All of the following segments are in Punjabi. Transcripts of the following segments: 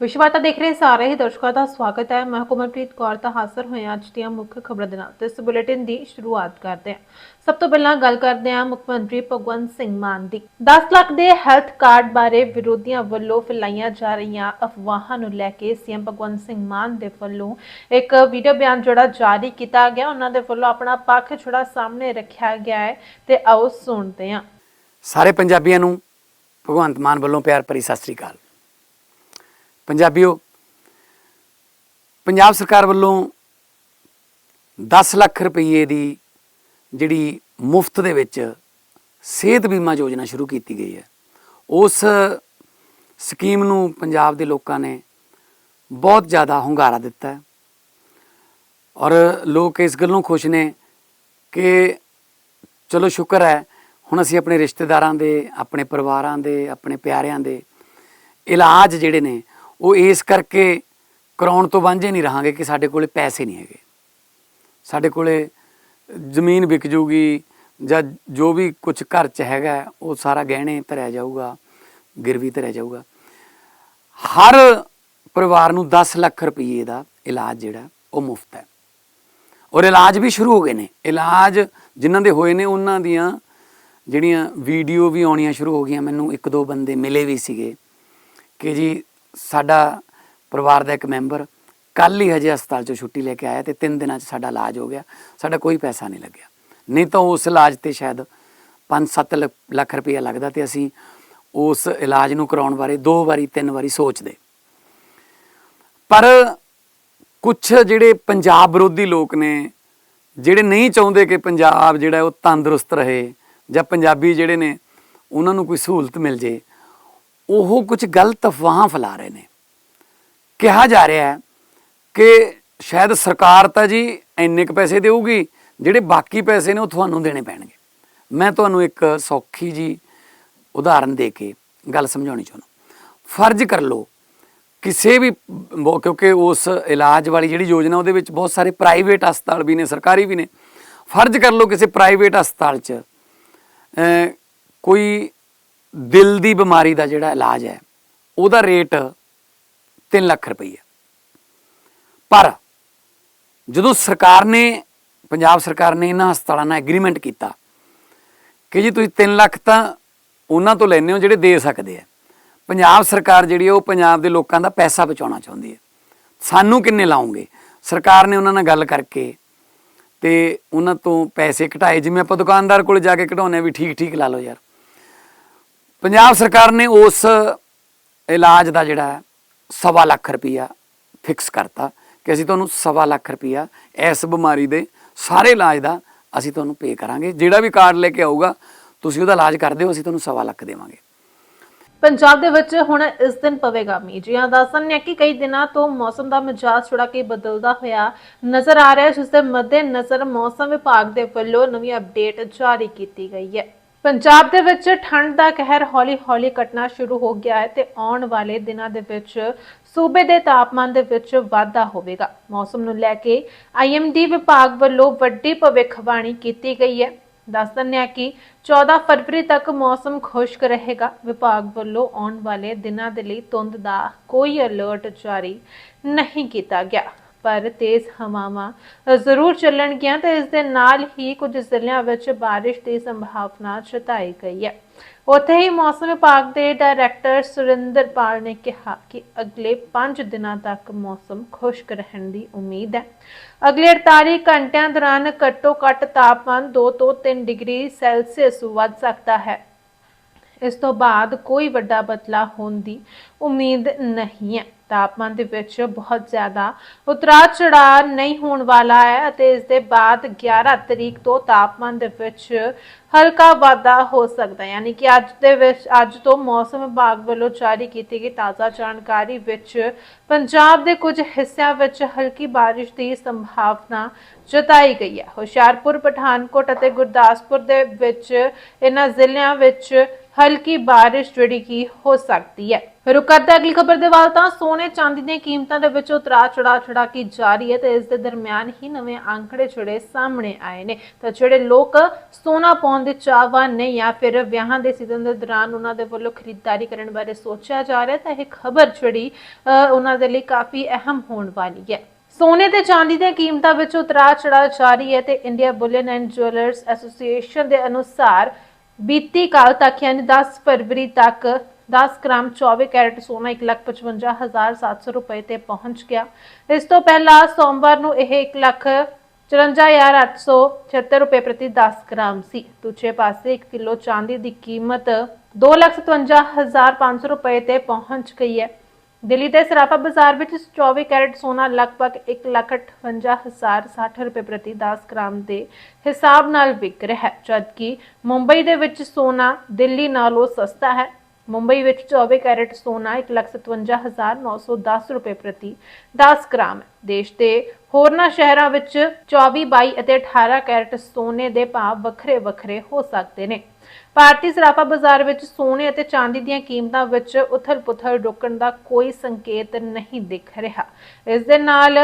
ਵਿਸ਼ਵਾਤਾ ਦੇਖ ਰਹੇ ਸਾਰੇ ਹੀ ਦਰਸ਼ਕਾਂ ਦਾ ਸਵਾਗਤ ਹੈ। ਮੈਂ ਹੁਕਮਪ੍ਰੀਤ ਕੌਰ ਤਾਂ ਹਾਜ਼ਰ ਹੋਏ ਅੱਜ ਦੀਆਂ ਮੁੱਖ ਖਬਰਾਂ ਦੇ ਨਾਲ। ਤੇ ਇਸ ਬੁਲੇਟਿਨ ਦੀ ਸ਼ੁਰੂਆਤ ਕਰਦੇ ਹਾਂ। ਸਭ ਤੋਂ ਪਹਿਲਾਂ ਗੱਲ ਕਰਦੇ ਹਾਂ ਮੁੱਖ ਮੰਤਰੀ ਭਗਵੰਤ ਸਿੰਘ ਮਾਨ ਦੀ। 10 ਲੱਖ ਦੇ ਹੈਲਥ ਕਾਰਡ ਬਾਰੇ ਵਿਰੋਧੀਆਂ ਵੱਲੋਂ ਫੈਲਾਈਆਂ ਜਾ ਰਹੀਆਂ ਅਫਵਾਹਾਂ ਨੂੰ ਲੈ ਕੇ ਸੀਐਮ ਭਗਵੰਤ ਸਿੰਘ ਮਾਨ ਦੇ ਵੱਲੋਂ ਇੱਕ ਵੀਡੀਓ ਬਿਆਨ ਜਿਹੜਾ ਜਾਰੀ ਕੀਤਾ ਗਿਆ। ਉਹਨਾਂ ਦੇ ਵੱਲੋਂ ਆਪਣਾ ਪੱਖ ਜਿਹੜਾ ਸਾਹਮਣੇ ਰੱਖਿਆ ਗਿਆ ਹੈ। ਤੇ ਆਓ ਸੁਣਦੇ ਹਾਂ। ਸਾਰੇ ਪੰਜਾਬੀਆਂ ਨੂੰ ਭਗਵੰਤ ਮਾਨ ਵੱਲੋਂ ਪਿਆਰ ਭਰੀ ਸਤਿ ਸ੍ਰੀ ਅਕਾਲ। ਪੰਜਾਬੀਓ, ਪੰਜਾਬ ਸਰਕਾਰ ਵੱਲੋਂ 10 ਲੱਖ ਰੁਪਏ ਦੀ ਜਿਹੜੀ ਮੁਫਤ ਦੇ ਵਿੱਚ ਸਿਹਤ ਬੀਮਾ ਯੋਜਨਾ ਸ਼ੁਰੂ ਕੀਤੀ ਗਈ ਹੈ। ਉਸ ਸਕੀਮ ਨੂੰ ਪੰਜਾਬ ਦੇ ਲੋਕਾਂ ਨੇ ਬਹੁਤ ਜ਼ਿਆਦਾ ਹੁੰਗਾਰਾ ਦਿੱਤਾ ਹੈ ਔਰ ਲੋਕ ਇਸ ਗੱਲੋਂ ਖੁਸ਼ ਨੇ ਕਿ ਚਲੋ ਸ਼ੁਕਰ ਹੈ, ਹੁਣ ਅਸੀਂ ਆਪਣੇ ਰਿਸ਼ਤੇਦਾਰਾਂ ਦੇ, ਆਪਣੇ ਪਰਿਵਾਰਾਂ ਦੇ, ਆਪਣੇ ਪਿਆਰਿਆਂ ਦੇ ਇਲਾਜ ਜਿਹੜੇ ਨੇ ਉਹ ਇਸ ਕਰਕੇ ਕਰਾਉਣ ਤੋਂ ਵਾਂਝੇ ਨਹੀਂ ਰਹਾਂਗੇ ਕਿ ਸਾਡੇ ਕੋਲੇ ਪੈਸੇ ਨਹੀਂ ਹੈਗੇ। ਸਾਡੇ ਕੋਲੇ ਜ਼ਮੀਨ ਵਿਕ ਜੂਗੀ ਜਾਂ ਜੋ ਵੀ ਕੁਝ ਘਰ 'ਚ ਹੈਗਾ, ਉਹ ਸਾਰਾ ਗਹਿਣੇ ਧਰਿਆ ਜਾਊਗਾ, ਗਿਰਵੀ ਧਰਿਆ ਜਾਊਗਾ। ਹਰ ਪਰਿਵਾਰ ਨੂੰ 10 ਲੱਖ ਰੁਪਏ ਦਾ ਇਲਾਜ ਜਿਹੜਾ, ਉਹ ਮੁਫਤ ਹੈ। ਔਰ ਇਲਾਜ ਵੀ ਸ਼ੁਰੂ ਹੋ ਗਏ ਨੇ। ਇਲਾਜ ਜਿਨ੍ਹਾਂ ਦੇ ਹੋਏ ਨੇ, ਉਹਨਾਂ ਦੀਆਂ ਜਿਹੜੀਆਂ ਵੀਡੀਓ ਵੀ ਆਉਣੀਆਂ ਸ਼ੁਰੂ ਹੋ ਗਈਆਂ। ਮੈਨੂੰ ਇੱਕ ਦੋ ਬੰਦੇ ਮਿਲੇ ਵੀ ਸੀਗੇ ਕਿ ਜੀ ਸਾਡਾ ਪਰਿਵਾਰ ਦਾ ਇੱਕ ਮੈਂਬਰ ਕੱਲ ਹੀ ਹਜੇ ਹਸਪਤਾਲ ਚੋਂ ਛੁੱਟੀ ਲੈ ਕੇ ਆਇਆ ਤੇ 3 ਦਿਨਾਂ 'ਚ ਸਾਡਾ ਇਲਾਜ ਹੋ ਗਿਆ। ਸਾਡਾ ਕੋਈ ਪੈਸਾ ਨਹੀਂ ਲੱਗਿਆ। ਨਹੀਂ ਤਾਂ ਉਸ ਇਲਾਜ ਤੇ ਸ਼ਾਇਦ 5-7 ਲੱਖ ਰੁਪਇਆ ਲੱਗਦਾ ਤੇ ਅਸੀਂ ਉਸ ਇਲਾਜ ਨੂੰ ਕਰਾਉਣ ਬਾਰੇ ਦੋ ਵਾਰੀ, ਤਿੰਨ ਵਾਰੀ ਸੋਚਦੇ। ਪਰ ਕੁਝ ਜਿਹੜੇ ਪੰਜਾਬ ਵਿਰੋਧੀ ਲੋਕ ਨੇ, ਜਿਹੜੇ ਨਹੀਂ ਚਾਹੁੰਦੇ ਕਿ ਪੰਜਾਬ ਜਿਹੜਾ ਉਹ ਤੰਦਰੁਸਤ ਰਹੇ ਜਾਂ ਪੰਜਾਬੀ ਜਿਹੜੇ ਨੇ, ਉਹਨਾਂ ਨੂੰ ਕੋਈ ਸਹੂਲਤ ਮਿਲ ਜੇ ਉਹ ਕੁਝ ਗਲਤ ਅਫਵਾਹਾਂ ਫੈਲਾ ਰਹੇ ਨੇ। ਕਿਹਾ ਜਾ ਰਿਹਾ ਹੈ ਕਿ ਸ਼ਾਇਦ ਸਰਕਾਰ ਤਾਂ ਜੀ ਇੰਨੇ ਕੁ ਪੈਸੇ ਦੇਊਗੀ, ਜਿਹੜੇ ਬਾਕੀ ਪੈਸੇ ਨੇ ਉਹ ਤੁਹਾਨੂੰ ਦੇਣੇ ਪੈਣਗੇ। ਮੈਂ ਤੁਹਾਨੂੰ ਇੱਕ ਸੌਖੀ ਜੀ ਉਦਾਹਰਨ ਦੇ ਕੇ ਗੱਲ ਸਮਝਾਉਣੀ ਚਾਹੁੰਦਾ ਫਰਜ਼ ਕਰ ਲਓ, ਕਿਸੇ ਵੀ ਕਿਉਂਕਿ ਉਸ ਇਲਾਜ ਵਾਲੀ ਜਿਹੜੀ ਯੋਜਨਾ ਉਹਦੇ ਵਿੱਚ ਬਹੁਤ ਸਾਰੇ ਪ੍ਰਾਈਵੇਟ ਹਸਪਤਾਲ ਵੀ ਨੇ, ਸਰਕਾਰੀ ਵੀ ਨੇ। ਫਰਜ਼ ਕਰ ਲਓ ਕਿਸੇ ਪ੍ਰਾਈਵੇਟ ਹਸਪਤਾਲ 'ਚ ਕੋਈ ਦਿਲ ਦੀ ਬਿਮਾਰੀ ਦਾ ਜਿਹੜਾ ਇਲਾਜ ਹੈ, ਉਹਦਾ ਰੇਟ 3 ਲੱਖ ਰੁਪਈਆ ਪਰ ਜਦੋਂ ਸਰਕਾਰ ਨੇ, ਪੰਜਾਬ ਸਰਕਾਰ ਨੇ ਇਹਨਾਂ ਹਸਪਤਾਲਾਂ ਨਾਲ ਐਗਰੀਮੈਂਟ ਕੀਤਾ ਕਿ ਜੀ ਤੁਸੀਂ 3 ਲੱਖ ਤਾਂ ਉਹਨਾਂ ਤੋਂ ਲੈਣੇ ਹੋ ਜਿਹੜੇ ਦੇ ਸਕਦੇ ਆ ਪੰਜਾਬ ਸਰਕਾਰ ਜਿਹੜੀ ਹੈ, ਉਹ ਪੰਜਾਬ ਦੇ ਲੋਕਾਂ ਦਾ ਪੈਸਾ ਬਚਾਉਣਾ ਚਾਹੁੰਦੀ ਹੈ। ਸਾਨੂੰ ਕਿੰਨੇ ਲਾਉਂਗੇ? ਸਰਕਾਰ ਨੇ ਉਹਨਾਂ ਨਾਲ ਗੱਲ ਕਰਕੇ ਤੇ ਉਹਨਾਂ ਤੋਂ ਪੈਸੇ ਘਟਾਏ। ਜਿਵੇਂ ਆਪਾਂ ਦੁਕਾਨਦਾਰ ਕੋਲ ਜਾ ਕੇ ਘਟਾਉਂਦੇ ਆ ਵੀ ਠੀਕ ਠੀਕ ਲਾ ਲਓ ਯਾਰ। ਪੰਜਾਬ ਸਰਕਾਰ ਨੇ ਉਸ ਇਲਾਜ ਦਾ ਜਿਹੜਾ ਸਵਾ ਲੱਖ ਰੁਪਈਆ ਫਿਕਸ ਕਰਤਾ ਕਿ ਅਸੀਂ ਤੁਹਾਨੂੰ ਸਵਾ ਲੱਖ ਰੁਪਈਆ ਇਸ ਬਿਮਾਰੀ ਦੇ ਸਾਰੇ ਇਲਾਜ ਦਾ ਅਸੀਂ ਤੁਹਾਨੂੰ ਪੇ ਕਰਾਂਗੇ। ਜਿਹੜਾ ਵੀ ਕਾਰਡ ਲੈ ਕੇ ਆਊਗਾ, ਤੁਸੀਂ ਉਹਦਾ ਇਲਾਜ ਕਰਦੇ ਹੋ ਅਸੀਂ ਤੁਹਾਨੂੰ ਸਵਾ ਲੱਖ ਦੇਵਾਂਗੇ। ਪੰਜਾਬ ਦੇ ਵਿੱਚ ਹੁਣ ਇਸ ਦਿਨ ਪਵੇਗਾ ਮੀਂਹ ਜੀਆਂ ਦੱਸਣ ਨੇ ਕਿ ਕਈ ਦਿਨਾਂ ਤੋਂ ਮੌਸਮ ਦਾ ਮਿਜਾਜ਼ ਥੋੜਾ ਕਿ ਬਦਲਦਾ ਹੋਇਆ ਨਜ਼ਰ ਆ ਰਿਹਾ ਹੈ, ਜਿਸ ਦੇ ਮੱਦੇ ਨਜ਼ਰ ਮੌਸਮ ਵਿਭਾਗ ਦੇ ਵੱਲੋਂ ਨਵੀਂ ਅਪਡੇਟ ਜਾਰੀ ਕੀਤੀ ਗਈ ਹੈ। ਪੰਜਾਬ ਦੇ ਵਿੱਚ ਠੰਡ ਦਾ ਕਹਿਰ ਹੌਲੀ-ਹੌਲੀ ਘਟਣਾ ਸ਼ੁਰੂ ਹੋ ਗਿਆ ਹੈ ਤੇ ਆਉਣ ਵਾਲੇ ਦਿਨਾਂ ਦੇ ਵਿੱਚ ਸੂਬੇ ਦੇ ਤਾਪਮਾਨ ਦੇ ਵਿੱਚ ਵਾਧਾ ਹੋਵੇਗਾ। ਮੌਸਮ ਨੂੰ ਲੈ ਕੇ ਆਈਐਮਡੀ ਵਿਭਾਗ ਵੱਲੋਂ ਵੱਡੀ ਭਵਿੱਖਬਾਣੀ ਕੀਤੀ ਗਈ ਹੈ। ਦੱਸ ਦਿੰਦੇ ਹਾਂ ਕਿ 14 ਫਰਵਰੀ ਤੱਕ ਮੌਸਮ ਖੁਸ਼ਕ ਰਹੇਗਾ। ਵਿਭਾਗ ਵੱਲੋਂ ਆਉਣ ਵਾਲੇ ਦਿਨਾਂ ਦੇ ਲਈ ਧੁੰਦ ਦਾ ਕੋਈ ਅਲਰਟ ਜਾਰੀ ਨਹੀਂ ਕੀਤਾ ਗਿਆ। ਪਰ ਤੇਜ਼ ਹਵਾਵਾਂ ਜ਼ਰੂਰ ਚੱਲਣਗੀਆਂ ਤੇ ਇਸ ਦੇ ਨਾਲ ਹੀ ਕੁਝ ਜ਼ਿਲ੍ਹਿਆਂ ਵਿੱਚ ਬਾਰਿਸ਼ ਦੀ ਸੰਭਾਵਨਾ ਜਤਾਈ ਗਈ ਹੈ। ਉੱਥੇ ਹੀ ਮੌਸਮ ਵਿਭਾਗ ਦੇ ਡਾਇਰੈਕਟਰ ਸੁਰਿੰਦਰਪਾਲ ਨੇ ਕਿਹਾ ਕਿ ਅਗਲੇ 5 ਦਿਨਾਂ ਤੱਕ ਮੌਸਮ ਖੁਸ਼ਕ ਰਹਿਣ ਦੀ ਉਮੀਦ ਹੈ। ਅਗਲੇ 48 ਘੰਟਿਆਂ ਦੌਰਾਨ ਘੱਟੋ ਘੱਟ ਤਾਪਮਾਨ 2 ਤੋਂ 3 ਡਿਗਰੀ ਸੈਲਸੀਅਸ ਵੱਧ ਸਕਦਾ ਹੈ। ਇਸ ਤੋਂ ਬਾਅਦ ਕੋਈ ਵੱਡਾ ਬਦਲਾਅ ਹੋਣ ਦੀ ਉਮੀਦ ਨਹੀਂ ਹੈ। ਤਾਪਮਾਨ ਦੇ ਵਿੱਚ ਬਹੁਤ ਜ਼ਿਆਦਾ ਉਤਰਾਅ ਚੜਾਅ ਨਹੀਂ ਹੋਣ ਵਾਲਾ ਹੈ ਅਤੇ ਇਸ ਦੇ ਬਾਅਦ 11 ਤਰੀਕ ਤੋਂ ਤਾਪਮਾਨ ਦੇ ਵਿੱਚ ਹਲਕਾ ਵਾਧਾ ਹੋ ਸਕਦਾ ਹੈ। ਯਾਨੀ ਕਿ ਅੱਜ ਦੇ ਵਿੱਚ, ਅੱਜ ਤੋਂ ਮੌਸਮ ਵਿਭਾਗ ਵੱਲੋਂ ਜਾਰੀ ਕੀਤੀ ਗਈ ਤਾਜ਼ਾ ਜਾਣਕਾਰੀ ਵਿੱਚ ਪੰਜਾਬ ਦੇ ਕੁਝ ਹਿੱਸਿਆਂ ਵਿੱਚ ਹਲਕੀ ਬਾਰਿਸ਼ ਦੀ ਸੰਭਾਵਨਾ ਜਤਾਈ ਗਈ ਹੈ। ਹੁਸ਼ਿਆਰਪੁਰ, ਪਠਾਨਕੋਟ ਅਤੇ ਗੁਰਦਾਸਪੁਰ ਦੇ ਵਿੱਚ ਇਹਨਾਂ ਜ਼ਿਲ੍ਹਿਆਂ ਵਿੱਚ ਹਲਕੀ ਬਾਰਿਸ਼ ਜਿਹੜੀ ਕੀ ਹੋ ਸਕਦੀ ਹੈ। ਰੁਕ ਅਗਲੀ ਖਬਰ ਦੇ ਵੱਲ ਤਾਂ ਸੋਨੇ ਚਾਂਦੀ ਦੀਆਂ ਕੀਮਤਾਂ ਦੇ ਵਿੱਚ ਉਤਰਾਅ ਚੜਾ ਚੜਾ ਕੇ ਜਾਰੀ ਹੈ ਤੇ ਇਸ ਦੇ ਦਰਮਿਆਨ ਹੀ ਨਵੇਂ ਅੰਕੜੇ ਜਿਹੜੇ ਸਾਹਮਣੇ ਆਏ ਨੇ। ਤਾਂ ਜਿਹੜੇ ਲੋਕ ਸੋਨਾ ਪਾਉਣ ਦੇ ਚਾਹਵਾਨ ਨੇ ਜਾਂ ਫਿਰ ਵਿਆਹਾਂ ਦੇ ਸੀਜ਼ਨ ਦੇ ਦੌਰਾਨ ਉਹਨਾਂ ਦੇ ਵੱਲੋਂ ਖਰੀਦਦਾਰੀ ਕਰਨ ਬਾਰੇ ਸੋਚਿਆ ਜਾ ਰਿਹਾ ਤਾਂ ਇਹ ਖਬਰ ਜਿਹੜੀ ਉਹਨਾਂ ਦੇ ਲਈ ਕਾਫੀ ਅਹਿਮ ਹੋਣ ਵਾਲੀ ਹੈ। ਸੋਨੇ ਤੇ ਚਾਂਦੀ ਦੀਆਂ ਕੀਮਤਾਂ ਵਿੱਚ ਉਤਰਾਅ ਚੜਾਅ ਜਾਰੀ ਹੈ ਤੇ India bullion and jewellers association ਦੇ ਅਨੁਸਾਰ ਬੀਤੀ ਕੱਲ ਤੱਕ ਯਾਨੀ 10 ਫਰਵਰੀ ਤੱਕ 10 ਗ੍ਰਾਮ 24 ਕੈਰਟ ਸੋਨਾ 155700 ਰੁਪਏ ਤੇ ਪਹੁੰਚ ਗਿਆ। ਇਸ ਤੋਂ ਪਹਿਲਾਂ ਸੋਮਵਾਰ ਨੂੰ ਇਹ 1 ਲੱਖ 54876 ਰੁਪਏ ਪ੍ਰਤੀ 10 ਗ੍ਰਾਮ ਸੀ। ਦੂਜੇ ਪਾਸੇ 1 ਕਿਲੋ ਚਾਂਦੀ ਦੀ ਕੀਮਤ 257500 ਰੁਪਏ ਤੇ ਪਹੁੰਚ ਗਈ ਹੈ। ਦਿੱਲੀ ਦੇ ਸਰਾਫਾ ਬਾਜ਼ਾਰ ਵਿੱਚ 24 ਕੈਰਟ ਸੋਨਾ ਲਗਭਗ 1,58,060 ਰੁਪਏ ਪ੍ਰਤੀ 10 ਗ੍ਰਾਮ ਦੇ ਹਿਸਾਬ ਨਾਲ ਵਿਕ ਰਿਹਾ ਹੈ ਜਦਕਿ ਮੁੰਬਈ ਦੇ ਵਿੱਚ ਸੋਨਾ ਦਿੱਲੀ ਨਾਲੋਂ ਸਸਤਾ ਹੈ। ਮੁੰਬਈ ਵਿੱਚ 24 ਕੈਰਟ ਸੋਨਾ 1,57,910 ਰੁਪਏ ਪ੍ਰਤੀ 10 ਗ੍ਰਾਮ ਹੈ। ਦੇਸ਼ ਦੇ ਹੋਰਨਾਂ ਸ਼ਹਿਰਾਂ ਵਿੱਚ 24 22 ਅਤੇ 18 ਕੈਰਟ ਸੋਨੇ ਦੇ ਭਾਅ ਵੱਖਰੇ ਵੱਖਰੇ ਹੋ ਸਕਦੇ ਨੇ। ਭਾਰਤੀ ਸਰਾਫਾ ਬਾਜ਼ਾਰ ਵਿੱਚ ਸੋਨੇ ਅਤੇ ਚਾਂਦੀ ਦੀਆਂ ਕੀਮਤਾਂ ਵਿੱਚ ਉਥਲ-ਪੁਥਲ ਰੁਕਣ ਦਾ ਕੋਈ ਸੰਕੇਤ ਨਹੀਂ ਦਿਖ ਰਿਹਾ। ਇਸ ਦੇ ਨਾਲ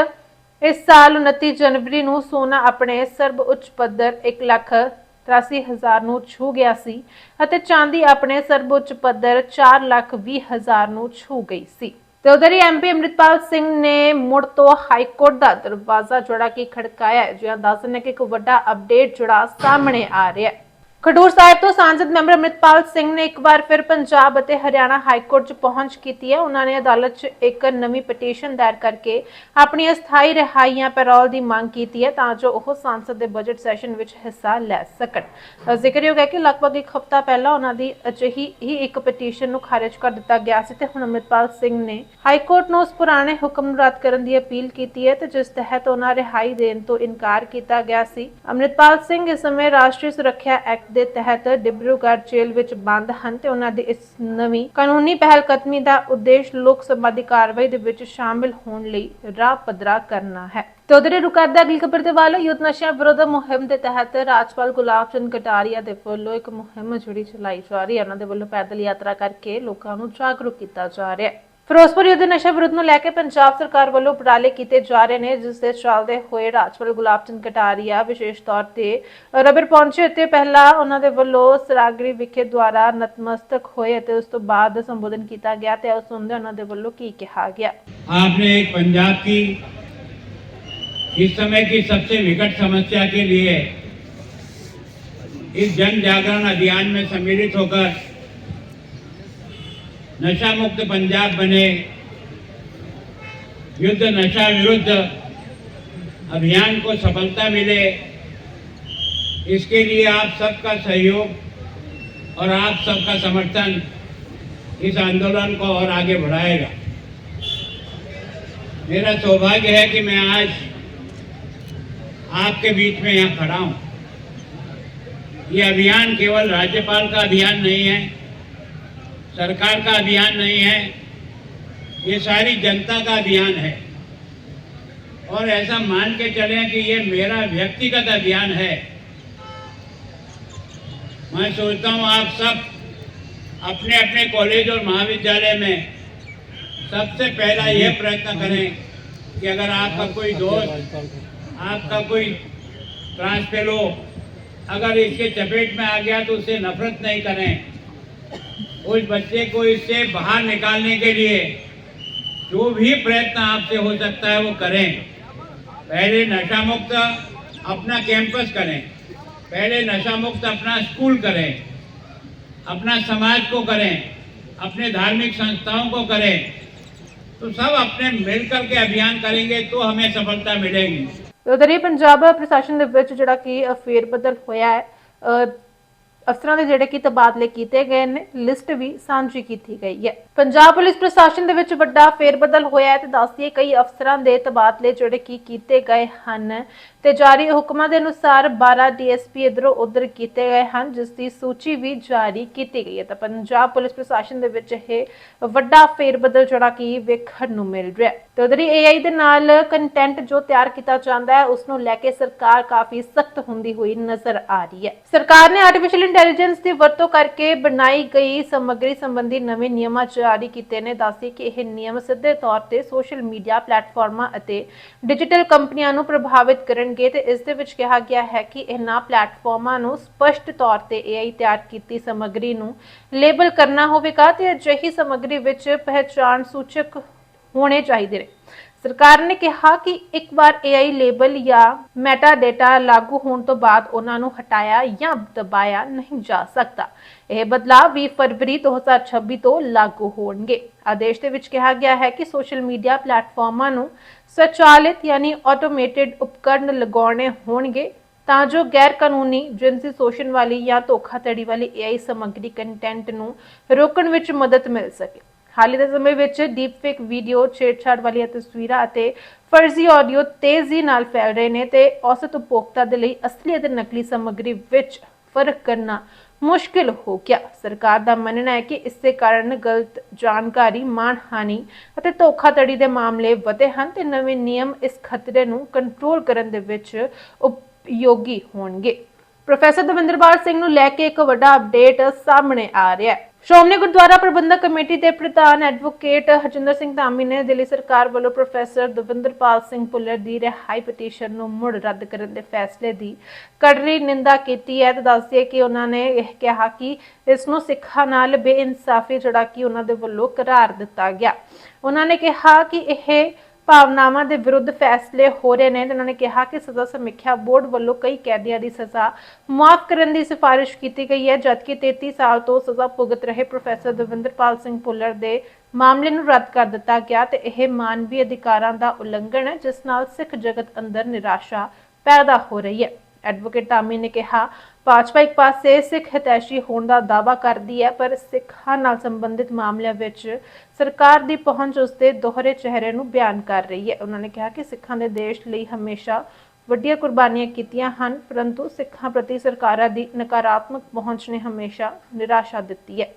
ਇਸ ਸਾਲ 29 ਜਨਵਰੀ ਨੂੰ ਸੋਨਾ ਆਪਣੇ ਸਰਬ ਉੱਚ ਪੱਧਰ 1 ਲੱਖ 83000 ਨੂੰ ਛੂ ਗਿਆ ਸੀ ਅਤੇ ਚਾਂਦੀ ਆਪਣੇ ਸਰਬ ਉੱਚ ਪੱਧਰ 4 ਲੱਖ 20 ਹਜ਼ਾਰ ਨੂੰ ਛੂ ਗਈ ਸੀ। ਤੇ ਉਧਰ ਹੀ ਐਮਪੀ ਅਮਰਿਤਪਾਲ ਸਿੰਘ ਨੇ ਮੁੜ ਤੋਂ ਹਾਈ ਕੋਰਟ ਦਾ ਦਰਵਾਜ਼ਾ ਜਿਹੜਾ ਕਿ ਖੜਕਾਇਆ ਜਿਹਾ ਦੱਸ ਨੇ ਕਿ ਇੱਕ ਵੱਡਾ ਅਪਡੇਟ ਜਿਹੜਾ ਸਾਹਮਣੇ ਆ ਰਿਹਾ ਹੈ ਖਡੂਰ ਸਾਹਿਬ ਤੋਂ ਸਾਂਸਦ ਮੈਂਬਰ ਅਮਰਿਤਪਾਲ ਸਿੰਘ ਨੇ ਇੱਕ ਵਾਰ ਫਿਰ ਪੰਜਾਬ ਅਤੇ ਹਰਿਆਣਾ ਹਾਈ ਕੋਰਟ 'ਚ ਪਹੁੰਚ ਕੀਤੀ ਹੈ। ਉਹਨਾਂ ਨੇ ਅਦਾਲਤ 'ਚ ਇੱਕ ਨਵੀਂ ਪਟੀਸ਼ਨ ਦਾਇਰ ਕਰਕੇ ਆਪਣੀ ਅਸਥਾਈ ਰਿਹਾਈਆਂ, ਪੈਰੋਲ ਦੀ ਮੰਗ ਕੀਤੀ ਹੈ ਤਾਂ ਜੋ ਉਹ ਸੰਸਦ ਦੇ ਬਜਟ ਸੈਸ਼ਨ ਵਿੱਚ ਹਿੱਸਾ ਲੈ ਸਕਣ। ਜ਼ਿਕਰਯੋਗ ਹੈ ਕਿ ਲਗਭਗ ਇੱਕ ਹਫ਼ਤਾ ਪਹਿਲਾਂ ਉਹਨਾਂ ਦੀ ਅਜਿਹੀ ਹੀ ਇੱਕ ਪਟੀਸ਼ਨ ਨੂੰ ਖਾਰਜ ਕਰ ਦਿੱਤਾ ਗਿਆ ਸੀ ਤੇ ਹੁਣ ਅਮਰਿਤਪਾਲ ਸਿੰਘ ਨੇ ਹਾਈ ਕੋਰਟ ਨੂੰ ਉਸ ਪੁਰਾਣੇ ਹੁਕਮ ਨੂੰ ਰੱਦ ਕਰਨ ਦੀ ਅਪੀਲ ਕੀਤੀ ਹੈ ਤੇ ਜਿਸ ਤਹਿਤ ਉਹਨਾਂ ਰਿਹਾਈ ਦੇਣ ਤੋਂ ਇਨਕਾਰ ਕੀਤਾ ਗਿਆ ਸੀ। ਅਮਰਿਤਪਾਲ ਸਿੰਘ ਇਸ ਸਮੇਂ ਰਾਸ਼ਟਰੀ ਸੁਰੱਖਿਆ ਐਕਟ ਦੇ ਤਹਿਤ ਡਿਬਰੂਗੜ੍ਹ ਜੇਲ੍ਹ ਵਿੱਚ ਬੰਦ ਹਨ ਤੇ ਉਹਨਾਂ ਦੀ ਇਸ ਨਵੀਂ ਕਾਨੂੰਨੀ ਪਹਿਲਕਦਮੀ ਦਾ ਉਦੇਸ਼ ਲੋਕ ਸਭਾ ਦੀ ਕਾਰਵਾਈ ਦੇ ਵਿੱਚ ਸ਼ਾਮਿਲ ਹੋਣ ਲਈ ਰਾਹ ਪੱਧਰਾ ਕਰਨਾ ਹੈ। ਤੇ ਉਧਰ ਰੁਕਾਦਾ ਅਗਲੀ ਖਬਰ ਦੇ ਵੱਲ ਯੁੱਧ ਨਸ਼ਿਆਂ ਵਿਰੋਧ ਮੁਹਿੰਮ ਦੇ ਤਹਿਤ ਰਾਜਪਾਲ ਗੁਲਾਬ ਚੰਦ ਕਟਾਰੀਆ ਦੇ ਵੱਲੋਂ ਇੱਕ ਮੁਹਿੰਮ ਜਿਹੜੀ ਚਲਾਈ ਜਾ ਰਹੀ ਹੈ, ਉਹਨਾਂ ਦੇ ਵੱਲੋਂ ਪੈਦਲ ਯਾਤਰਾ ਕਰਕੇ ਲੋਕਾਂ ਨੂੰ ਜਾਗਰੂਕ ਕੀਤਾ ਜਾ ਰਿਹਾ ਹੈ। ਫਿਰੋਜ਼ਪੁਰ ਯੁੱਧ ਨਸ਼ਾ ਵਿਰੁੱਧ ਨੂੰ ਲੈ ਕੇ ਪੰਜਾਬ ਸਰਕਾਰ ਵੱਲੋਂ ਉਪਰਾਲੇ ਕੀਤੇ ਜਾ ਰਹੇ ਨੇ ਜਿਸ ਦੇ ਚੱਲਦੇ ਹੋਏ ਰਾਜਪਾਲ ਗੁਲਾਬ ਚੰਦ ਕਟਾਰੀਆ ਵਿਸ਼ੇਸ਼ ਤੌਰ ਤੇ ਰਬਰ ਪਹੁੰਚੇ ਤੇ ਪਹਿਲਾਂ ਉਹਨਾਂ ਦੇ ਵੱਲੋਂ ਸਰਾਗਰੀ ਵਿਖੇ ਦੁਆਰਾ ਨਤਮਸਤਕ ਹੋਏ ਅਤੇ ਉਸ ਤੋਂ ਬਾਅਦ ਸੰਬੋਧਨ ਕੀਤਾ ਗਿਆ ਤੇ ਉਸ ਸੁਣਦੇ ਉਹਨਾਂ ਦੇ ਵੱਲੋਂ ਕੀ ਕਿਹਾ ਗਿਆ आपने एक पंजाब की इस समय की सबसे विकट समस्या के लिए इस जन जागरण अभियान में सम्मिलित होकर नशा मुक्त पंजाब बने। युद्ध, नशा विरुद्ध अभियान को सफलता मिले। इसके लिए आप सबका सहयोग और आप सबका समर्थन इस आंदोलन को और आगे बढ़ाएगा। मेरा सौभाग्य है कि मैं आज आपके बीच में यहाँ खड़ा हूँ। ये अभियान केवल राज्यपाल का अभियान नहीं है सरकार का अभियान नहीं है, ये सारी जनता का अभियान है। और ऐसा मान के चलें कि ये मेरा व्यक्तिगत अभियान है। मैं सोचता हूँ आप सब अपने अपने कॉलेज और महाविद्यालय में सबसे पहला ये प्रयत्न करें कि अगर आपका कोई दोस्त, आपका कोई ट्रांस फेलो अगर इसके चपेट में आ गया तो उससे नफरत नहीं करें। उस बच्चे को इससे बाहर निकालने के लिए जो भी प्रयत्न आपसे हो सकता है वो करें पहले नशा मुक्त अपना कैंपस करें पहले नशा मुक्त अपना स्कूल करें अपना समाज को करें अपने धार्मिक संस्थाओं को करें तो सब अपने मिलकर के अभियान करेंगे तो हमें सफलता मिलेगी ਤੇ ਉਧਰ ਹੀ ਪੰਜਾਬ ਪ੍ਰਸ਼ਾਸਨ ਦੇ ਵਿੱਚ ਜਿਹੜਾ ਕਿ ਫੇਰ ਬਦਲ ਹੋਇਆ ਹੈ ਅਹ ਅਫਸਰਾਂ ਦੇ ਜਿਹੜੇ ਕਿ ਤਬਾਦਲੇ ਕੀਤੇ ਗਏ ਨੇ, ਲਿਸਟ ਵੀ ਸਾਂਝੀ ਕੀਤੀ ਗਈ ਹੈ। ਪੰਜਾਬ ਪੁਲਿਸ ਪ੍ਰਸ਼ਾਸਨ ਦੇ ਵਿੱਚ ਵੱਡਾ ਫੇਰ ਹੋਇਆ ਹੈ ਤੇ ਦੱਸਦੀਏ ਕਈ ਅਫਸਰਾਂ ਦੇ ਤਬਾਦਲੇ ਜਿਹੜੇ ਕਿ ਕੀਤੇ ਗਏ ਹਨ ਤੇ ਜਾਰੀ ਹੁਕਮਾਂ ਦੇ ਅਨੁਸਾਰ 12 ਡੀਐਸਪੀ ਇਧਰੋਂ ਉਧਰ ਕੀਤੇ ਗਏ ਹਨ, ਜਿਸ ਦੀ ਸੂਚੀ ਵੀ ਜਾਰੀ ਕੀਤੀ ਗਈ ਹੈ। ਤਾਂ ਪੰਜਾਬ ਪੁਲਿਸ ਪ੍ਰਸ਼ਾਸਨ ਦੇ ਵਿੱਚ ਇਹ ਵੱਡਾ ਫੇਰ ਬਦਲ ਜਿਹੜਾ ਕਿ ਵੇਖਣ ਨੂੰ ਮਿਲ ਰਿਹਾ ਹੈ। ਤੇ ਉਧਰ ਹੀ ਦੇ ਨਾਲ ਕੰਟੈਂਟ ਜੋ ਤਿਆਰ ਕੀਤਾ ਜਾਂਦਾ ਹੈ ਉਸ ਨੂੰ ਲੈ ਕੇ ਸਰਕਾਰ ਕਾਫੀ ਸਖਤ ਹੁੰਦੀ ਹੋਈ ਨਜ਼ਰ ਆ ਰਹੀ ਹੈ। ਸਰਕਾਰ ਨੇ ਆਰਟੀਫੀਸ਼ੀਅਲ ਇੰਟੈਲੀਜੈਂਸ ਦੀ ਵਰਤੋਂ ਕਰਕੇ ਬਣਾਈ ਗਈ ਸਮੱਗਰੀ ਸੰਬੰਧੀ ਨਵੇਂ ਨਿਯਮਾਂ ਜਾਰੀ ਕੀਤੇ ਨੇ। ਦੱਸਦੇ ਕਿ ਇਹ ਨਿਯਮ ਸਿੱਧੇ ਤੌਰ ਤੇ ਸੋਸ਼ਲ ਮੀਡੀਆ ਪਲੇਟਫਾਰਮਾਂ ਅਤੇ ਡਿਜੀਟਲ ਕੰਪਨੀਆਂ ਨੂੰ ਪ੍ਰਭਾਵਿਤ ਕਰਨਗੇ ਤੇ ਇਸ ਦੇ ਵਿੱਚ ਕਿਹਾ ਗਿਆ ਹੈ ਕਿ ਇਹਨਾਂ ਪਲੇਟਫਾਰਮਾਂ ਨੂੰ ਸਪਸ਼ਟ ਤੌਰ ਤੇ AI ਤਿਆਰ ਕੀਤੀ ਸਮੱਗਰੀ ਨੂੰ ਲੇਬਲ ਕਰਨਾ ਹੋਵੇਗਾ ਤੇ ਅਜਿਹੀ ਸਮੱਗਰੀ ਵਿੱਚ ਪਹਿਚਾਣ ਸੂਚਕ ਹੋਣੇ ਚਾਹੀਦੇ ਨੇ। ਸਰਕਾਰ ਨੇ ਕਿਹਾ ਕਿ ਇੱਕ ਵਾਰ AI ਲੇਬਲ ਜਾਂ ਮੈਟਾ ਲਾਗੂ ਹੋਣ ਤੋਂ ਬਾਅਦ ਉਹਨਾਂ ਨੂੰ ਹਟਾਇਆ ਜਾਂ ਦਬਾਇਆ ਨਹੀਂ ਜਾ ਸਕਦਾ। ਇਹ ਬਦਲਾਅ 20 ਫਰਵਰੀ 2026 ਤੋਂ ਲਾਗੂ ਹੋਣਗੇ। ਆਦੇਸ਼ ਦੇ ਵਿੱਚ ਕਿਹਾ ਗਿਆ ਹੈ ਕਿ ਸੋਸ਼ਲ ਮੀਡੀਆ ਪਲੇਟਫਾਰਮਾਂ ਨੂੰ ਸਵਚਾਲਿਤ ਯਾਨੀ ਆਟੋਮੇਟਿਡ ਉਪਕਰਨ ਲਗਾਉਣੇ ਹੋਣਗੇ ਤਾਂ ਜੋ ਗੈਰ ਕਾਨੂੰਨੀ ਜਿਨਸੀ ਸ਼ੋਸ਼ਣ ਵਾਲੀ ਜਾਂ ਧੋਖਾਧੜੀ ਵਾਲੀ AI ਸਮੱਗਰੀ ਕੰਟੈਂਟ ਨੂੰ ਰੋਕਣ ਵਿੱਚ ਮਦਦ ਮਿਲ ਸਕੇ। ਹਾਲੇ ਦੇ ਸਮੇਂ ਵਿੱਚ ਡੀਪਫੇਕ ਵੀਡੀਓ ਛੇੜਛਾੜ ਵਾਲੀਆਂ ਤਸਵੀਰਾਂ ਅਤੇ ਫਰਜ਼ੀ ਆਡੀਓ ਤੇਜ਼ੀ ਨਾਲ ਫੈਲ ਰਹੇ ਨੇ ਤੇ ਔਸਤ ਉਪਭੋਗਤਾ ਦੇ ਲਈ ਅਸਲੀ ਅਤੇ ਨਕਲੀ ਸਮੱਗਰੀ ਵਿੱਚ ਫ਼ਰਕ ਕਰਨਾ ਮੁਸ਼ਕਿਲ ਹੋ ਗਿਆ। ਸਰਕਾਰ ਦਾ ਮੰਨਣਾ ਹੈ ਕਿ ਇਸ ਦੇ ਕਾਰਨ ਗਲਤ ਜਾਣਕਾਰੀ, ਮਾਣਹਾਨੀ ਅਤੇ ਧੋਖਾਧੜੀ ਦੇ ਮਾਮਲੇ ਵਧੇ ਹਨ ਤੇ ਨਵੇਂ ਨਿਯਮ ਇਸ ਖਤਰੇ ਨੂੰ ਕੰਟਰੋਲ ਕਰਨ ਦੇ ਵਿੱਚ ਉਪਯੋਗੀ ਹੋਣਗੇ। ਪ੍ਰੋਫੈਸਰ ਦਵਿੰਦਰਪਾਲ ਸਿੰਘ ਨੂੰ ਲੈ ਕੇ ਇੱਕ ਵੱਡਾ ਅਪਡੇਟ ਸਾਹਮਣੇ ਆ ਰਿਹਾ ਹੈ। ਸ਼੍ਰੋਮਣੀ ਗੁਰਦੁਆਰਾ ਪ੍ਰਬੰਧਕ ਕਮੇਟੀ ਦੇ ਪ੍ਰਧਾਨ ਐਡਵੋਕੇਟ ਹਰਜਿੰਦਰ ਸਿੰਘ ਧਾਮੀ ਨੇ ਦਿੱਲੀ ਸਰਕਾਰ ਵੱਲੋਂ ਪ੍ਰੋਫੈਸਰ ਦਵਿੰਦਰਪਾਲ ਸਿੰਘ ਭੁੱਲਰ ਦੀ ਰਿਹਾਈ ਪਟੀਸ਼ਨ ਨੂੰ ਮੁੜ ਰੱਦ ਕਰਨ ਦੇ ਫੈਸਲੇ ਦੀ ਕੜਰੀ ਨਿੰਦਾ ਕੀਤੀ ਹੈ ਤੇ ਦੱਸਦੀ ਕਿ ਉਹਨਾਂ ਨੇ ਇਹ ਕਿਹਾ ਕਿ ਇਸ ਨੂੰ ਸਿੱਖਾਂ ਨਾਲ ਬੇਇਨਸਾਫੀ ਜਿਹੜਾ ਕਿ ਉਹਨਾਂ ਦੇ ਵੱਲੋਂ ਕਰਾਰ ਦਿੱਤਾ ਗਿਆ। ਉਹਨਾਂ ਨੇ ਕਿਹਾ ਕਿ ਇਹ ਭਾਵਨਾਵਾਂ ਦੇ ਵਿਰੁੱਧ ਫੈਸਲੇ ਹੋ ਰਹੇ ਨੇ ਤੇ ਉਹਨਾਂ ਨੇ ਕਿਹਾ ਕਿ ਸਜ਼ਾ ਸਮੀਖਿਆ ਬੋਰਡ ਵੱਲੋਂ ਕਈ ਕੈਦੀਆਂ ਦੀ ਸਜ਼ਾ ਮੁਆਫ ਕਰਨ ਦੀ ਸਿਫਾਰਿਸ਼ ਕੀਤੀ ਗਈ ਹੈ, ਜਦਕਿ 33 ਸਾਲ ਤੋਂ ਸਜ਼ਾ ਭੁਗਤ ਰਹੇ ਪ੍ਰੋਫੈਸਰ ਦਵਿੰਦਰਪਾਲ ਸਿੰਘ ਭੁੱਲਰ ਦੇ ਮਾਮਲੇ ਨੂੰ ਰੱਦ ਕਰ ਦਿੱਤਾ ਗਿਆ ਤੇ ਇਹ ਮਾਨਵੀ ਅਧਿਕਾਰਾਂ ਦਾ ਉਲੰਘਣ ਹੈ, ਜਿਸ ਨਾਲ ਸਿੱਖ ਜਗਤ ਅੰਦਰ ਨਿਰਾਸ਼ਾ ਪੈਦਾ ਹੋ ਰਹੀ ਹੈ। ਐਡਵੋਕੇਟ ਧਾਮੀ ਨੇ ਕਿਹਾ, ਭਾਜਪਾ ਇੱਕ ਪਾਸੇ ਸਿੱਖ ਹਿਤੈਸ਼ੀ ਹੋਣ ਦਾ ਦਾਅਵਾ ਕਰਦੀ ਹੈ, ਪਰ ਸਿੱਖਾਂ ਨਾਲ ਸੰਬੰਧਿਤ ਮਾਮਲਿਆਂ ਵਿੱਚ ਸਰਕਾਰ ਦੀ ਪਹੁੰਚ ਉਸਦੇ ਦੋਹਰੇ ਚਿਹਰੇ ਨੂੰ ਬਿਆਨ ਕਰ ਰਹੀ ਹੈ। ਉਹਨਾਂ ਨੇ ਕਿਹਾ ਕਿ ਸਿੱਖਾਂ ਦੇ ਦੇਸ਼ ਲਈ ਹਮੇਸ਼ਾ ਵੱਡੀਆਂ ਕੁਰਬਾਨੀਆਂ ਕੀਤੀਆਂ ਹਨ, ਪਰੰਤੂ ਸਿੱਖਾਂ ਪ੍ਰਤੀ ਸਰਕਾਰਾਂ ਦੀ ਨਕਾਰਾਤਮਕ ਪਹੁੰਚ ਨੇ ਹਮੇਸ਼ਾ ਨਿਰਾਸ਼ਾ ਦਿੱਤੀ ਹੈ।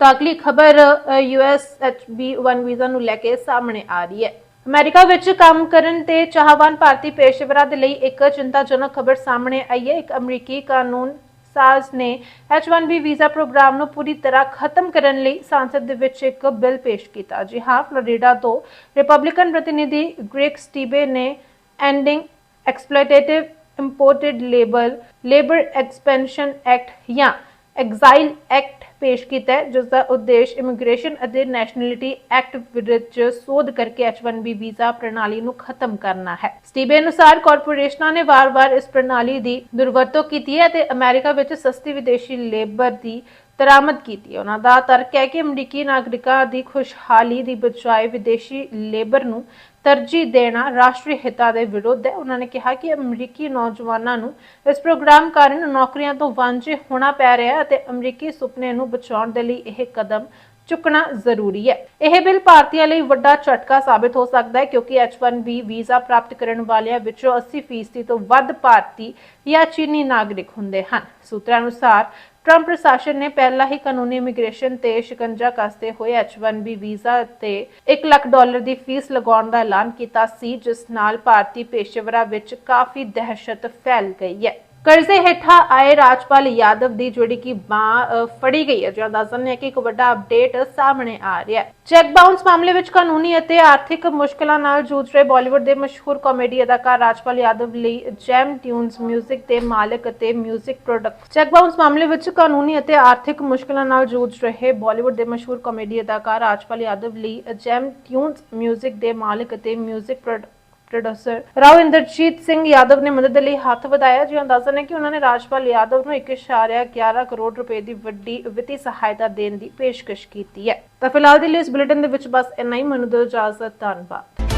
ਤਾਂ ਅਗਲੀ ਖਬਰ USHB1 ਵੀਜ਼ਾ ਨੂੰ ਲੈ ਕੇ ਸਾਹਮਣੇ ਆ ਰਹੀ ਹੈ। ਅਮਰੀਕਾ ਵਿੱਚ ਕੰਮ ਕਰਨ ਤੇ ਚਾਹਵਾਨ ਭਾਰਤੀ ਪੇਸ਼ੇਵਰਾਂ ਦੇ ਲਈ ਇੱਕ ਚਿੰਤਾਜਨਕ ਖਬਰ ਸਾਹਮਣੇ ਆਈ ਹੈ। ਇੱਕ ਅਮਰੀਕੀ ਕਾਨੂੰਨ ਸਾਜ਼ ਨੇ H1B ਵੀਜ਼ਾ ਪ੍ਰੋਗਰਾਮ ਨੂੰ ਪੂਰੀ ਤਰ੍ਹਾਂ ਖਤਮ ਕਰਨ ਲਈ ਸੰਸਦ ਦੇ ਵਿੱਚ ਇੱਕ ਬਿੱਲ ਪੇਸ਼ ਕੀਤਾ। ਜੀ ਹਾਂ, ਫਲੋਰੀਡਾ ਤੋਂ ਰਿਪਬਲਿਕਨ ਪ੍ਰਤੀਨਿਧੀ ਗ੍ਰੇਗ ਸਟੀਬੇ ਨੇ ending exploitative imported labour labour expansion act ਜਾਂ ਐਗਜ਼ਾਈਲ ਐਕਟ ਪੇਸ਼ ਕੀਤਾ ਹੈ ਜਿਸ ਦਾ ਉਦੇਸ਼ ਇਮੀਗ੍ਰੇਸ਼ਨ ਅਤੇ ਨੈਸ਼ਨੈਲਿਟੀ ਐਕਟ ਵਿਰੁੱਧ ਸੋਧ ਕਰਕੇ H1B ਵੀਜ਼ਾ ਪ੍ਰਣਾਲੀ ਨੂੰ ਖਤਮ ਕਰਨਾ ਹੈ। ਸਟੀਬੇ ਅਨੁਸਾਰ ਕਾਰਪੋਰੇਸ਼ਨਾਂ ਨੇ ਵਾਰ-ਵਾਰ ਇਸ ਪ੍ਰਣਾਲੀ ਦੀ ਦੁਰਵਰਤੋਂ ਕੀਤੀ ਹੈ ਅਤੇ ਅਮਰੀਕਾ ਵਿੱਚ ਸਸਤੀ ਵਿਦੇਸ਼ੀ ਲੇਬਰ ਦੀ ਦਰਾਮਦ ਕੀਤੀ ਉਹਨਾਂ ਦਾ ਤਰਕ ਹੈ ਕਿ ਅਮਰੀਕੀ ਨਾਗਰਿਕਾਂ ਦੀ ਖੁਸ਼ਹਾਲੀ ਦੀ ਬਜਾਏ ਵਿਦੇਸ਼ੀ ਲੇਬਰ ਨੂੰ ਤਰਜੀਹ ਦੇਣਾ ਰਾਸ਼ਟਰੀ ਹਿੱਤਾਂ ਦੇ ਵਿਰੁੱਧ ਹੈ। ਉਹਨਾਂ ਨੇ ਕਿਹਾ ਕਿ ਅਮਰੀਕੀ ਨੌਜਵਾਨਾਂ ਨੂੰ ਇਸ ਪ੍ਰੋਗਰਾਮ ਕਾਰਨ ਨੌਕਰੀਆਂ ਤੋਂ ਵਾਂਝੇ ਹੋਣਾ ਪੈ ਰਿਹਾ ਹੈ ਅਤੇ ਅਮਰੀਕੀ ਸੁਪਨੇ ਨੂੰ ਬਚਾਉਣ ਦੇ ਲਈ ਇਹ ਕਦਮ ਚੁੱਕਣਾ ਜ਼ਰੂਰੀ ਹੈ। ਇਹ ਬਿੱਲ ਭਾਰਤੀਆਂ ਲਈ ਵੱਡਾ ਝਟਕਾ ਸਾਬਿਤ ਹੋ ਸਕਦਾ ਹੈ ਕਿਉਂਕਿ H1B ਵੀਜ਼ਾ ਪ੍ਰਾਪਤ ਕਰਨ ਵਾਲਿਆਂ ਵਿੱਚੋਂ 80% ਤੋਂ ਵੱਧ ਭਾਰਤੀ ਜਾਂ ਚੀਨੀ ਨਾਗਰਿਕ ਹੁੰਦੇ ਹਨ। ਸੂਤਰਾਂ ਅਨੁਸਾਰ ਟਰੰਪ ਪ੍ਰਸ਼ਾਸਨ ਨੇ ਪਹਿਲਾਂ ਹੀ ਕਾਨੂੰਨੀ ਇਮੀਗ੍ਰੇਸ਼ਨ ਤੇ ਸ਼ਿਕੰਜਾ ਕੱਸਦੇ ਹੋਏ H1B ਵੀਜ਼ਾ ਤੇ 1 ਲੱਖ ਡਾਲਰ ਦੀ ਫੀਸ ਲਗਾਉਣ ਦਾ ਐਲਾਨ ਕੀਤਾ ਸੀ, ਜਿਸ ਨਾਲ ਭਾਰਤੀ ਪੇਸ਼ੇਵਰਾਂ ਵਿੱਚ ਕਾਫੀ ਦਹਿਸ਼ਤ ਫੈਲ ਗਈ ਹੈ। ਕਰਜ਼ੇ ਹੇਠਾਂ ਆਏ ਰਾਜਪਾਲ ਯਾਦਵ ਦੀ ਜਿਹੜੀ ਕਿ ਬਾਹ ਫੜੀ ਗਈ ਹੈ ਜਿਹੜਾ ਦੱਸਣ ਹੈ ਕਿ ਇੱਕ ਵੱਡਾ ਅਪਡੇਟ ਸਾਹਮਣੇ ਆ ਰਿਹਾ ਹੈ ਚੈੱਕ ਬਾਉਂਸ ਮਾਮਲੇ ਵਿੱਚ ਕਾਨੂੰਨੀ ਅਤੇ ਆਰਥਿਕ ਮੁਸ਼ਕਲਾਂ ਨਾਲ ਜੂਝ ਰਹੇ ਬਾਲੀਵੁੱਡ ਦੇ ਮਸ਼ਹੂਰ ਕਾਮੇਡੀ ਅਦਾਕਾਰ ਰਾਜਪਾਲ ਯਾਦਵ ਲਈ ਜੈਮ ਟਿਊਨਸ 뮤직 ਦੇ ਮਾਲਕ ਅਤੇ 뮤직 ਪ੍ਰੋਡਕਟ ਚੈੱਕ ਬਾਉਂਸ ਮਾਮਲੇ ਵਿੱਚ ਕਾਨੂੰਨੀ ਅਤੇ ਆਰਥਿਕ ਮੁਸ਼ਕਲਾਂ ਨਾਲ ਜੂਝ ਰਹੇ ਬਾਲੀਵੁੱਡ ਦੇ ਮਸ਼ਹੂਰ ਕਾਮੇਡੀ ਅਦਾਕਾਰ ਰਾਜਪਾਲ ਯਾਦਵ ਲਈ ਜੈਮ ਟਿਊਨਸ 뮤직 ਦੇ ਮਾਲਕ ਅਤੇ 뮤직 ਪ੍ਰੋਡਕਟ ਪ੍ਰੋਡਿਊਸਰ ਰਾਓ ਇੰਦਰਜੀਤ ਸਿੰਘ ਯਾਦਵ ਨੇ ਮਦਦ ਲਈ ਹੱਥ ਵਧਾਇਆ ਜਿਹਾ ਅੰਦਾਜ਼ਾ ਹੈ ਕਿ ਉਹਨਾਂ ਨੇ ਰਾਜਪਾਲ ਯਾਦਵ ਨੂੰ 1.11 ਕਰੋੜ ਰੁਪਏ ਦੀ ਵੱਡੀ ਵਿੱਤੀ ਸਹਾਇਤਾ ਦੇਣ ਦੀ ਪੇਸ਼ਕਸ਼ ਕੀਤੀ ਹੈ। ਤਾਂ ਫਿਲਹਾਲ ਦੇ ਲਈ ਇਸ ਬੁਲੇਟਿਨ ਦੇ ਵਿੱਚ ਬਸ ਇੰਨਾ ਹੀ। ਮੈਨੂੰ ਦਿਓ ਇਜਾਜ਼ਤ, ਧੰਨਵਾਦ।